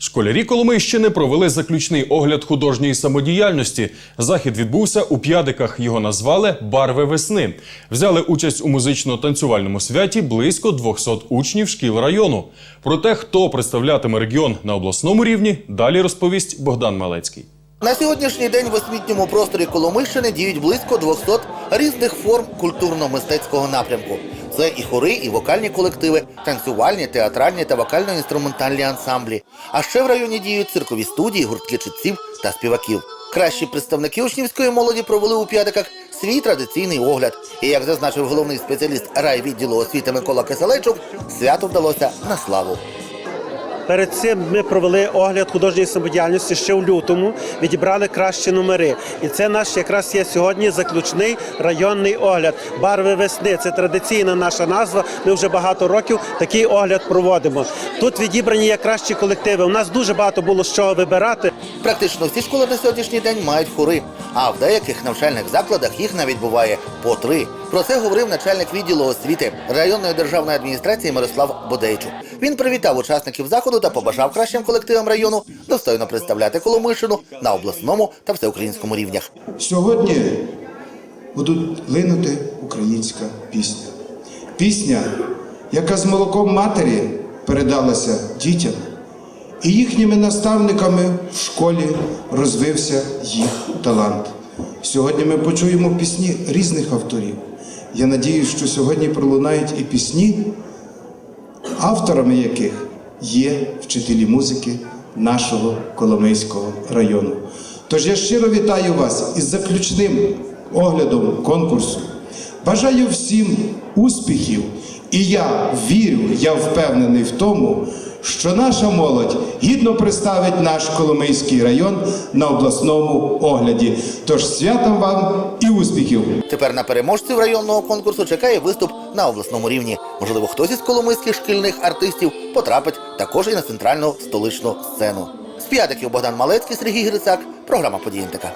Школярі Коломийщини провели заключний огляд художньої самодіяльності. Захід відбувся у п'ядиках. Його назвали Барви весни. Взяли участь у музично-танцювальному святі близько 200 учнів шкіл району. Про те, хто представлятиме регіон на обласному рівні, далі розповість Богдан Малецький. На сьогоднішній день в освітньому просторі Коломийщини діють близько 200 різних форм культурно-мистецького напрямку. Це і хори, і вокальні колективи, танцювальні, театральні та вокально-інструментальні ансамблі. А ще в районі діють циркові студії, гуртки читців та співаків. Кращі представники учнівської молоді провели у п'ятиках свій традиційний огляд. І як зазначив головний спеціаліст райвідділу освіти Микола Кисалечук, свято вдалося на славу. Перед цим ми провели огляд художньої самодіяльності ще в лютому, відібрали кращі номери. І це наш якраз є сьогодні заключний районний огляд. Барви весни це традиційна наша назва. Ми вже багато років такий огляд проводимо. Тут відібрані є кращі колективи. У нас дуже багато було з чого вибирати. Практично всі школи на сьогоднішній день мають хори, а в деяких навчальних закладах їх навіть буває по три. Про це говорив начальник відділу освіти районної державної адміністрації Мирослав Бодейчук. Він привітав учасників заходу та побажав кращим колективам району достойно представляти Коломийщину на обласному та всеукраїнському рівнях. Сьогодні будуть линути українська пісня. Пісня, яка з молоком матері передалася дітям, і їхніми наставниками в школі розвився їх талант. Сьогодні ми почуємо пісні різних авторів. Я надіюсь, що сьогодні пролунають і пісні, авторами яких є вчителі музики нашого Коломийського району. Тож я щиро вітаю вас із заключним оглядом конкурсу. Бажаю всім успіхів, і я вірю, я впевнений в тому, що наша молодь гідно представить наш Коломийський район на обласному огляді. Тож святом вам і успіхів! Тепер на переможців районного конкурсу чекає виступ на обласному рівні. Можливо, хтось із коломийських шкільних артистів потрапить також і на центральну столичну сцену. З п'ятиків Богдан Малецький, Сергій Грицак, програма «Події НТК».